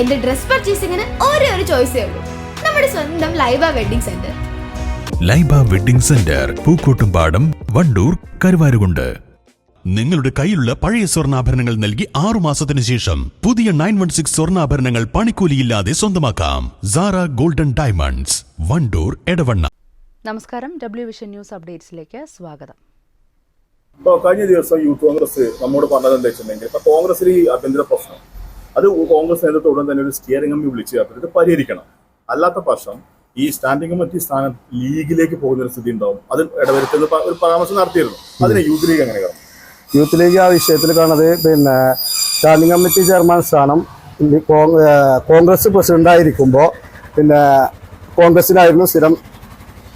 എന്റെ ഡ്രസ് പർച്ചേസിംഗിന് ഒരേ ഒരു ചോയ്സേ ഉള്ളൂ. നമ്മുടെ സ്വന്തം Laiba wedding centre. Laiba wedding centre Pookkottumpadam Wandoor Karuvarakundu. നിങ്ങളുടെ കയ്യിലുള്ള പഴയ സ്വർണാഭരണങ്ങൾ നൽകി ആറു മാസത്തിന് ശേഷം പുതിയ നയൻ വൺ സിക്സ് സ്വർണാഭരണങ്ങൾ പണിക്കൂലിയില്ലാതെ സ്വന്തമാക്കാം. Sara golden diamonds Wandoor Edavanna. നമസ്കാരം. ഡബ്ല്യു വിഷൻ ന്യൂസ് അപ്ഡേറ്റ്സിലേക്ക് സ്വാഗതം. ഇപ്പോൾ കഴിഞ്ഞ ദിവസം യൂത്ത് കോൺഗ്രസ് നമ്മോട് പറഞ്ഞത് എന്താ വെച്ചിട്ടുണ്ടെങ്കിൽ ഇപ്പൊ കോൺഗ്രസിൽ ഈ ആഭ്യന്തര പ്രശ്നം. അത് കോൺഗ്രസ് നേതൃത്വം ഉടൻ തന്നെ ഒരു സ്റ്റിയറിംഗ് കമ്മി വിളിച്ച് ചേർത്തിട്ട് ഇത് പരിഹരിക്കണം. അല്ലാത്ത പക്ഷം ഈ സ്റ്റാൻഡിംഗ് കമ്മിറ്റി സ്ഥാനം ലീഗിലേക്ക് പോകുന്ന ഒരു സ്ഥിതി ഉണ്ടാവും. അത് ഇടവരുത്തുന്ന ഒരു പരാമർശം നടത്തിയിരുന്നു. അതിനെ യൂത്ത് ലീഗ് എങ്ങനെ കാണും? യൂത്ത് ലീഗ് ആ വിഷയത്തിൽ കാണുന്നത് പിന്നെ സ്റ്റാൻഡിംഗ് കമ്മിറ്റി ചെയർമാൻ സ്ഥാനം കോൺഗ്രസ് പ്രസിഡന്റായിരിക്കുമ്പോൾ പിന്നെ കോൺഗ്രസിനായിരുന്നു സ്ഥിരം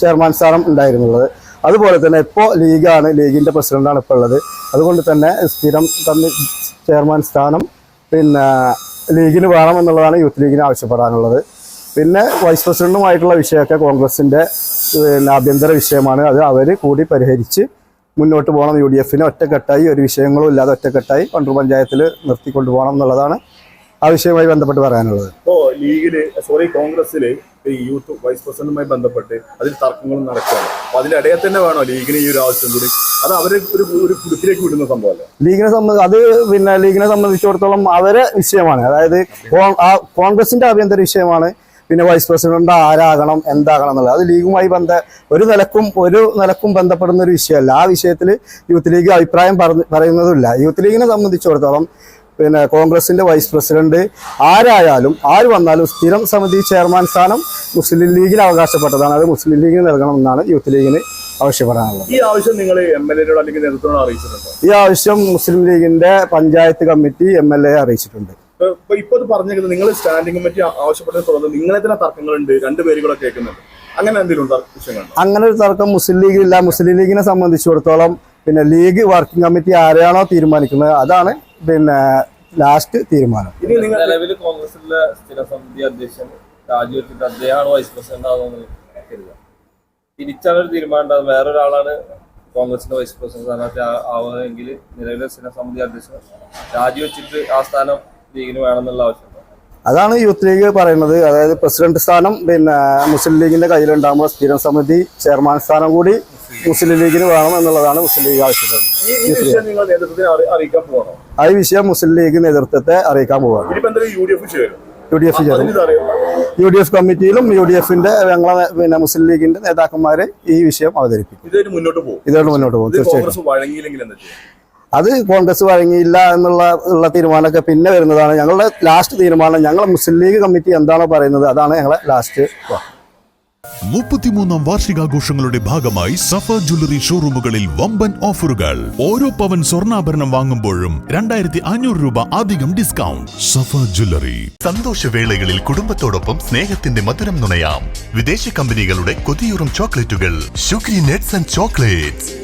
ചെയർമാൻ സ്ഥാനം ഉണ്ടായിരുന്നുള്ളത്. അതുപോലെ തന്നെ ഇപ്പോൾ ലീഗാണ് ലീഗിന്റെ പ്രസിഡന്റാണ് ഇപ്പോൾ ഉള്ളത്. അതുകൊണ്ട് തന്നെ സ്ഥിരം തന്നെ ചെയർമാൻ സ്ഥാനം പിന്നെ ലീഗിന് വേണം എന്നുള്ളതാണ് യൂത്ത് ലീഗിന് ആവശ്യപ്പെടാനുള്ളത്. പിന്നെ വൈസ് പ്രസിഡന്റുമായിട്ടുള്ള വിഷയമൊക്കെ കോൺഗ്രസിന്റെ ആഭ്യന്തര വിഷയമാണ്. അത് അവർ കൂടി പരിഹരിച്ച് മുന്നോട്ട് പോകണം. യു ഡി എഫിന് ഒറ്റക്കെട്ടായി ഒരു വിഷയങ്ങളും ഇല്ലാതെ ഒറ്റക്കെട്ടായി കണ്ണൂർ പഞ്ചായത്തിൽ നിർത്തിക്കൊണ്ടുപോകണം എന്നുള്ളതാണ് ആ വിഷയവുമായി ബന്ധപ്പെട്ട് പറയാനുള്ളത്. ഇപ്പോൾ ലീഗിൽ സോറി കോൺഗ്രസിൽ ഈ യൂത്ത് വൈസ് പ്രസിഡന്റുമായി ബന്ധപ്പെട്ട് അതിൽ തർക്കങ്ങളും നടക്കുകയാണ്. അപ്പൊ അതിന്റെ ഇടയിൽ തന്നെ വേണോ ലീഗിന് ഈ ഒരു ആവശ്യം കൂടി? അത് അവരെ ഒരു ഒരു കുടുക്കിലേക്ക് വിടുന്ന സംഭവമല്ലേ. ലീഗിനെ സംബന്ധിച്ച് അത് പിന്നെ ലീഗിനെ സംബന്ധിച്ചിടത്തോളം അവരെ വിഷയമാണ്. അതായത് കോൺഗ്രസിന്റെ ആഭ്യന്തര വിഷയമാണ്. പിന്നെ വൈസ് പ്രസിഡന്റ് ആരാകണം എന്താകണം എന്നുള്ളത്. അത് ലീഗുമായി ബന്ധ ഒരു നിലക്കും ഒരു നിലക്കും ബന്ധപ്പെടുന്ന ഒരു വിഷയമല്ല. ആ വിഷയത്തിൽ യൂത്ത് ലീഗ് അഭിപ്രായം പറയുന്നതുമില്ല. യൂത്ത് ലീഗിനെ സംബന്ധിച്ചിടത്തോളം പിന്നെ കോൺഗ്രസിന്റെ വൈസ് പ്രസിഡന്റ് ആരായാലും ആര് വന്നാലും സ്ഥിരം സമിതി ചെയർമാൻ സ്ഥാനം മുസ്ലിം ലീഗിന് അവകാശപ്പെട്ടതാണ്. അത് മുസ്ലിം ലീഗിന് നൽകണമെന്നാണ് യൂത്ത് ലീഗിന് ആവശ്യപ്പെടാനുള്ളത്. ഈ ആവശ്യം നിങ്ങൾ എം എൽ എയോട് അല്ലെങ്കിൽ അറിയിച്ചിട്ടുണ്ടോ? ഈ ആവശ്യം മുസ്ലിം ലീഗിന്റെ panchayat committee M L A അറിയിച്ചിട്ടുണ്ട്. ഇപ്പൊ- പറഞ്ഞിരിക്കുന്നത് പറഞ്ഞേക്കുന്നത് നിങ്ങൾ സ്റ്റാൻഡിംഗ് കമ്മിറ്റി ആവശ്യപ്പെട്ടത് തുടർന്ന് നിങ്ങളെ തന്നെ തർക്കങ്ങളുണ്ട് രണ്ടുപേരും കൂടെ കേൾക്കുന്നുണ്ട്. അങ്ങനെ എന്തെങ്കിലും അങ്ങനെ ഒരു തർക്കം മുസ്ലിം ലീഗിലില്ല. മുസ്ലിം ലീഗിനെ സംബന്ധിച്ചിടത്തോളം പിന്നെ ലീഗ് വർക്കിംഗ് കമ്മിറ്റി ആരെയാണോ തീരുമാനിക്കുന്നത് അതാണ് പിന്നെ ലാസ്റ്റ് തീരുമാനം. ഇനി നിങ്ങൾ നിലവിൽ കോൺഗ്രസിലെ സ്ഥിരസമിതി അധ്യക്ഷൻ രാജിവെച്ചിട്ട് അദ്ദേഹമാണ് വൈസ് പ്രസിഡന്റ് ആവുന്നത് കരുതുക തിരിച്ചാണ് ഒരു തീരുമാനം ഉണ്ടാകുന്നത് വേറൊരാളാണ് കോൺഗ്രസിന്റെ വൈസ് പ്രസിഡന്റ് സ്ഥാനാർത്ഥി ആവുകയെങ്കിൽ നിലവിലെ സ്ഥിരസമിതി അധ്യക്ഷൻ രാജിവെച്ചിട്ട് ആ സ്ഥാനം ലീഗിന് വേണമെന്നുള്ള ആവശ്യമുണ്ട് അതാണ് യൂത്ത് ലീഗ് പറയുന്നത്. അതായത് പ്രസിഡന്റ് സ്ഥാനം പിന്നെ മുസ്ലിം ലീഗിന്റെ കയ്യിലുണ്ടാകുമ്പോൾ സ്ഥിരം സമിതി ചെയർമാൻ സ്ഥാനം കൂടി മുസ്ലിം ലീഗിന് വേണം എന്നുള്ളതാണ് മുസ്ലിം ലീഗ് ആവശ്യപ്പെടുന്നത് ആ വിഷയം മുസ്ലിം ലീഗ് നേതൃത്വത്തെ അറിയിക്കാൻ പോവാണ്. യു ഡി എഫ് ചേരും. യു ഡി എഫ് കമ്മിറ്റിയിലും യു ഡി എഫിന്റെ ഞങ്ങളെ പിന്നെ മുസ്ലിം ലീഗിന്റെ നേതാക്കന്മാരെ ഈ വിഷയം അവതരിപ്പിക്കും. ഇതായിട്ട് മുന്നോട്ട് പോകും. തീർച്ചയായിട്ടും. അത് കോൺഗ്രസ് വഴങ്ങിയില്ല എന്നുള്ള ഉള്ള തീരുമാനമൊക്കെ പിന്നെ വരുന്നതാണ്. ഞങ്ങളുടെ ലാസ്റ്റ് തീരുമാനം ഞങ്ങൾ മുസ്ലിം ലീഗ് കമ്മിറ്റി എന്താണോ പറയുന്നത് അതാണ് ഞങ്ങളെ ലാസ്റ്റ് മുപ്പത്തിമൂന്നാം വാർഷികാഘോഷങ്ങളുടെ ഭാഗമായി സഫ ജ്വല്ലറി ഷോറൂമുകളിൽ വമ്പൻ ഓഫറുകൾ. ഓരോ പവൻ സ്വർണാഭരണം വാങ്ങുമ്പോഴും രണ്ടായിരത്തി അഞ്ഞൂറ് രൂപ അധികം ഡിസ്കൗണ്ട്. സഫ ജ്വല്ലറി. സന്തോഷവേളകളിൽ കുടുംബത്തോടൊപ്പം സ്നേഹത്തിന്റെ മധുരം നുണയാം. വിദേശ കമ്പനികളുടെ കൊതിയൂറും ചോക്ലേറ്റുകൾ. Shukri nuts and chocolates.